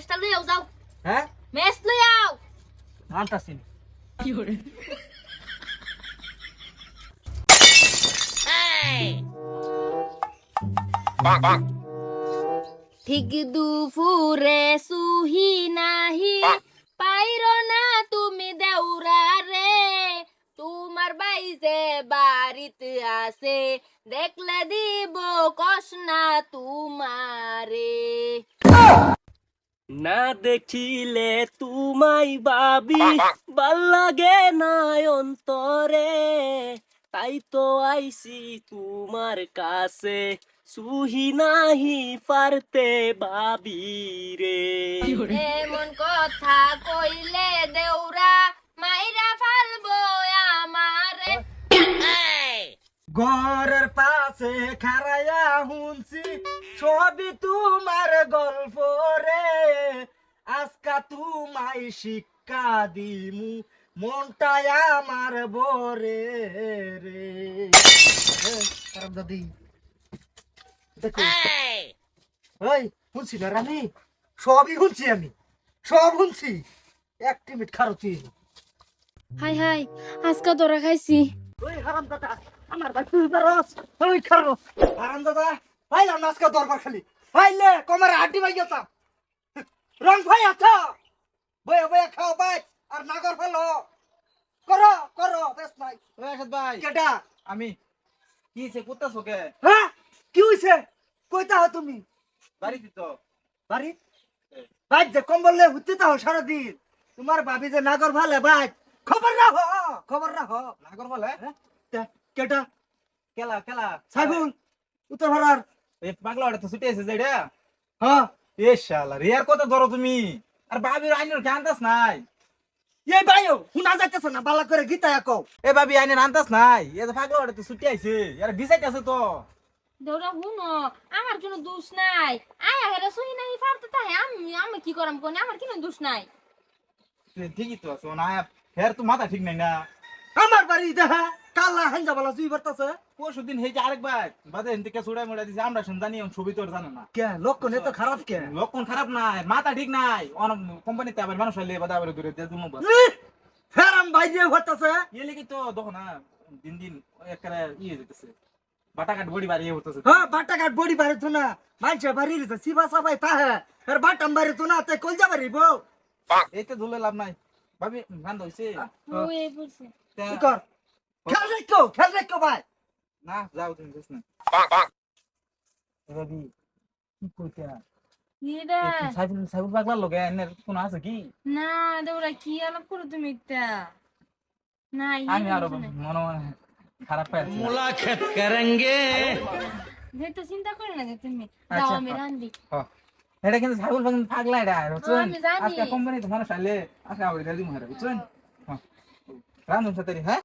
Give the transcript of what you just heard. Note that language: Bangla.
মেসটা লই যাও হ্যাঁ মেস লই আও আনতাছি ঠিক দুপুরে সুহি নাহি পাইর না তুমি দেউরা রে তোমার বাইজে বাড়িতে আছে দেখলে দেখিলে তুমাই বাবি ভালো লাগে না অন্তরে। তাই তো আইছি তোমার কাছে সুহি নাহি পারতে বাবি রে। এমন কথা কইলে দেউরা মাইরা ফালবো আমারে। ঘরের পাশে খারাইয়া হুনছি সবই তোমার গল্প রে। আজকা তুমাই শিক্ষা দিমু মনটাই আমার বরে রে। কারণ দাদি। দেখো। ওই শুনছি না রানি? সবই শুনছি আমি। সব শুনছি। এক মিনিট খারো তুই। হাই হাই আজকা তোরা খাইছি। ওই হারাম দাদা আমার ভাই তুই পারস ওই খারো। হারাম দাদা ভাইলাম না আজকে দরবার খালি। ভাইলে কমার হাড্ডি ভাই গেতাম রং ভাই আছো? বয়ে বয়ে খাও ভাই আর নাগর ফেলো। করো করো বেশ নাই রাশেদ ভাই কেটা আমি কি সে করতেছো কে? হ্যাঁ কি হইছে? কইতা হো তুমি? বাড়িতে তো। বাড়ি? ভাই যে কম্বল লে হুতে তাও সারাদিন। তোমার ভাবি যে নাগর ভালে ভাই। খবর রাখো খবর রাখো। নাগর বলে হ্যাঁ? কেটা খেলা খেলা সাইফুল উত্তর এই পাগলা ওটা তো ছুটে এসে যাইডা হ্যাঁ। এ শালা রে আর কত ধরো তুমি? আর ভাবির আইনের জানতাস নাই। এই ভাইও শুনা যাইতেছে না বালা করে গীতা কও এ ভাবি আইনের আনতাস নাই এ তো পাগলা ওটা তো ছুটে আইছে বিসাইতেছে তো। দেউরা হুনো আমার কোনো দোষ নাই। আয়া হেরা সহি নাই ফারতে তাহে আমি আমি কি করাম কোনে? আমার কোনো দোষ নাই। ঠিকই তো আছো না ফের তো মাথা ঠিক নাই না। আমার বাড়ি দেখা কালা হাঞ্জা বালা তুই বর্তাছে পরশু দিন যে আরেকবার বাদে এনতে কে ছুড়াই মোড়া দিছে আমরা শুন জানি ছবি তোর জানে না। কে? লক্ষণ এত খারাপ কে? লক্ষণ খারাপ নাই মাথা ঠিক নাই। অন কোম্পানিতে আবার মানুষ হইলে বাদা আবার দূরে দিয়ে দুমো বাস। ফেরাম ভাই যে হতাছে ইয়ে লেগে তো দেখো না দিন দিন একটা ইয়ে যেতেছে বাটা কাট বড়ি বাড়ি হতেছে হ্যাঁ বাটা কাট বড়ি বাড়ি তো না। মানছে বাড়ি রিছে সিবা সাবাই তাহে এর বাটাম বাড়ি তো না তে কল যা বাড়ি বউ। এই তো ধুলে লাভ নাই। ভাবি গান হইছে? হুই পড়ছে কি কর? খেল রাখো খেল রাখো ভাই। না যাও তুমি বুঝ না রবি কি কইতে ইরা সাইফুল সাইফুল পাগলার লগে এনে কোন আছে কি? না দেউরা কি আলাপ করো তুমি এটা না আমি আরও মনে মনে খারাপ পাইছি যেহেতু চিন্তা করে না তুমি আচ্ছা, যাও আমি রান্দি হ্যাঁ। এটা কিন্তু সাইফুল পাগলা এটা বুঝছেন। আজকে মানুষ আবার মহারে বুঝছেন? হ্যাঁ রান্ধুন সাথে হ্যাঁ?